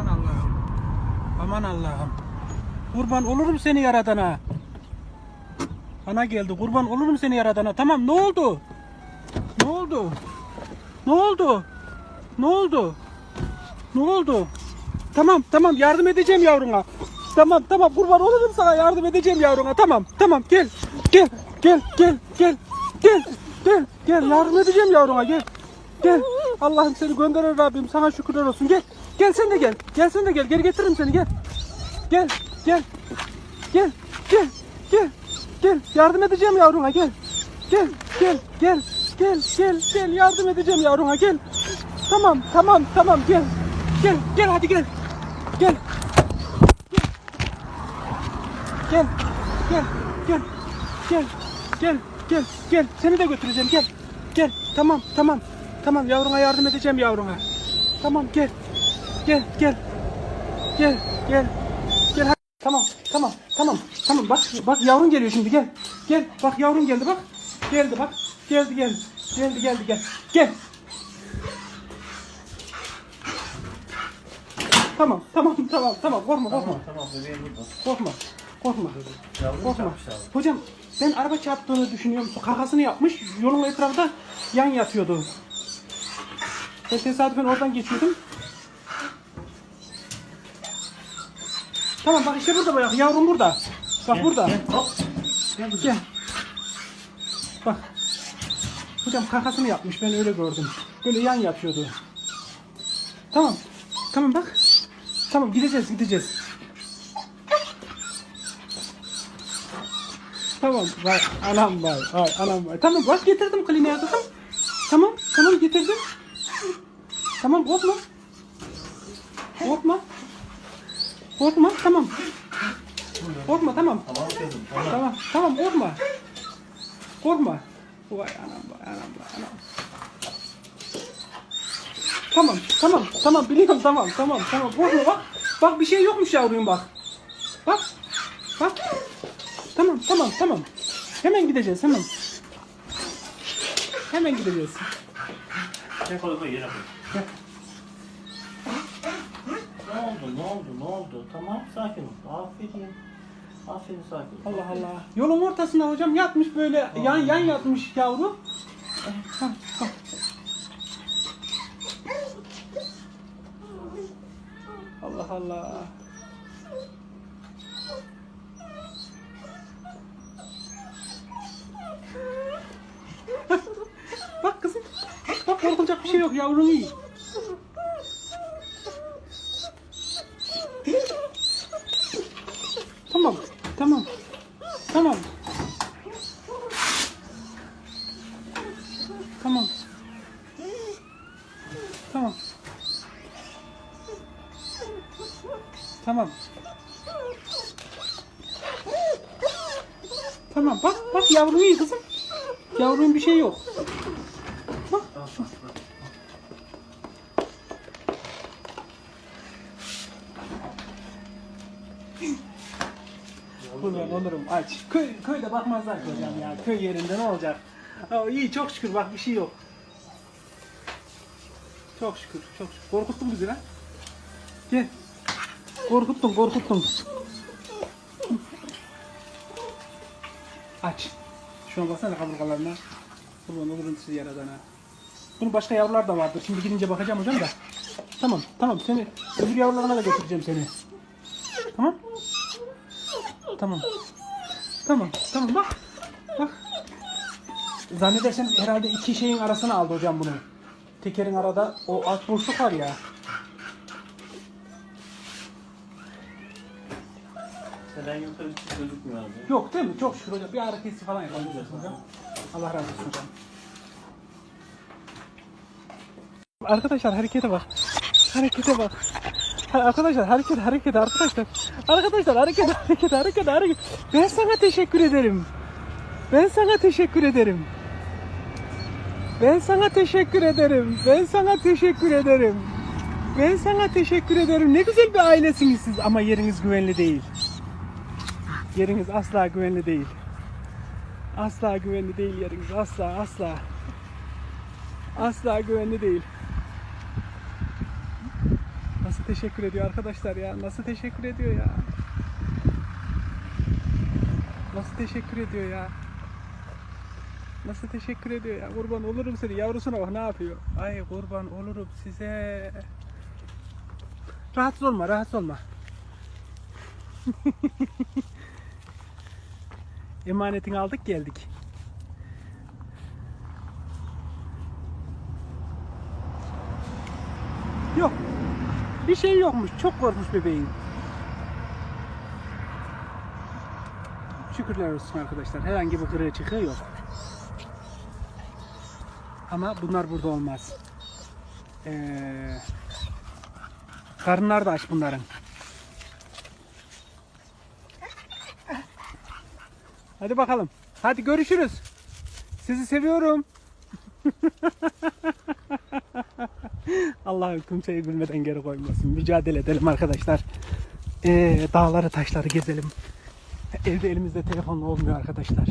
Aman Allah'ım. Aman Allah'ım. Kurban olurum seni yaradana. Ana geldi. Kurban olurum seni yaradana. Tamam ne oldu? Ne oldu? Ne oldu? Ne oldu? Ne oldu? Tamam tamam yardım edeceğim yavruna. Tamam tamam kurban olurum sana yardım edeceğim yavruna. Tamam tamam gel. Gel gel gel gel. Gel gel gel yardım edeceğim yavruna gel. Gel. Allah'ım seni gönderir Rabbim. Sana şükürler olsun. Gel. Gel sen de gel. Gel sen de gel. Geri getiririm seni gel. Gel. Gel. Gel. Gel. Gel. Gel. Yardım edeceğim yavruna gel. Gel. Gel. Gel. Gel. Gel. Gel. Yardım edeceğim yavruna gel. Tamam. Tamam. Tamam. Gel. Gel. Gel hadi gel. Gel. Gel. Gel. Gel. Gel. Gel. Gel. Gel. Seni de götüreceğim. Gel. Gel. Tamam. Tamam. Tamam yavruna yardım edeceğim yavruna. Tamam gel. Gel gel. Gel gel. Gel hadi. Tamam tamam tamam. Tamam bak bak yavrun geliyor şimdi gel. Gel bak yavrun geldi bak. Geldi bak. Geldi geldi. Geldi geldi gel. Gel. Tamam tamam tamam tamam korkma korkma. Tamam bebeğim burada. Korkma. Korkma. Korkma. çarpmış abi. Hocam ben araba çarptığını düşünüyorum. Kakasını yapmış. Yolun etrafında yan yatıyordu. Ben tesadüfen oradan geçiyordum. Tamam bak işte burada bak yavrum burada. Bak burada. Gel, hop. Gel. Gel. Bak. Hocam kakasını yapmış ben öyle gördüm. Böyle yan yatıyordu. Tamam. Tamam bak. Tamam gideceğiz gideceğiz. Tamam vay anam vay vay anam vay. Tamam bak getirdim kliniğe kızım. Tamam tamam getirdim. Tamam korkma. Korkma. Korkma tamam. Korkma tamam. Tamam kızım. Tamam. Tamam, tamam korkma. Korkma. Vay anam vay anam vay anam. Tamam, tamam, tamam biliyorum tamam, tamam, tamam. Korkma bak. Bak bir şey yokmuş yavrum bak. Bak. Bak. Tamam, tamam, tamam. Hemen gideceğiz, hemen. Hemen gideceğiz. Gel kolumu yere koy. Gel. Ne oldu? Ne oldu? Tamam sakin ol. Aferin. Aferin sakin ol. Allah Allah. Yolun ortasında hocam yatmış böyle yan yan yatmış yavru. Allah Allah. Bak kızım. Bak korkulacak bir şey yok yavrun iyi. Tamam. Tamam. Tamam. Tamam. Tamam. Tamam. Bak bak yavrun iyi kızım. Yavrun bir şey yok. Kurban olurum aç. Köy, köyde bakmazlar ki hocam ya. Köy yerinde ne olacak? Aa, iyi çok şükür bak bir şey yok. Çok şükür çok şükür. Korkuttun bizi lan. Gel. Korkuttun korkuttun. Aç. Şuna baksana kaburgalarına. Kurban olurum sizi yaradana. Bunun başka yavrular da vardır. Şimdi gidince bakacağım hocam da. Tamam tamam seni öbür yavrularına da götüreceğim seni. Tamam. Tamam. Tamam. Tamam bak. Bak. Zannedersem herhalde iki şeyin arasına aldı hocam bunu. Tekerin arada o alt boşluk var ya. Selen yukarı hiç gözükmüyor abi. Yok değil mi? Çok şükür hocam. Bir kesici falan yapabiliriz hocam. Allah razı olsun hocam. Arkadaşlar harekete bak. Harekete bak. Arkadaşlar hareket hareket arkadaşlar. Arkadaşlar hareket hareket hareket hareket. Ben sana teşekkür ederim. Ben sana teşekkür ederim. Ben sana teşekkür ederim. Ben sana teşekkür ederim. Ben sana teşekkür ederim. Ne güzel bir ailesiniz siz ama yeriniz güvenli değil. Yeriniz asla güvenli değil. Asla güvenli değil yeriniz. Asla asla. Asla güvenli değil. Teşekkür ediyor arkadaşlar ya? Nasıl teşekkür ediyor ya? Nasıl teşekkür ediyor ya? Nasıl teşekkür ediyor ya? Kurban olurum seni. Yavrusuna bak ne yapıyor? Ay kurban olurum size. Rahatsız olma, rahatsız olma. Emanetini aldık geldik. Yok. Bir şey yokmuş. Çok korkmuş bebeğin. Şükürler olsun arkadaşlar. Herhangi bir kırığı çıkığı yok. Ama bunlar burada olmaz. Ee, karınlar da aç bunların. Hadi bakalım. Hadi görüşürüz. Sizi seviyorum. Allah kimseyi gülmeden geri koymasın. Mücadele edelim arkadaşlar. Ee, dağları taşları gezelim. Evde elimizde telefonla olmuyor arkadaşlar.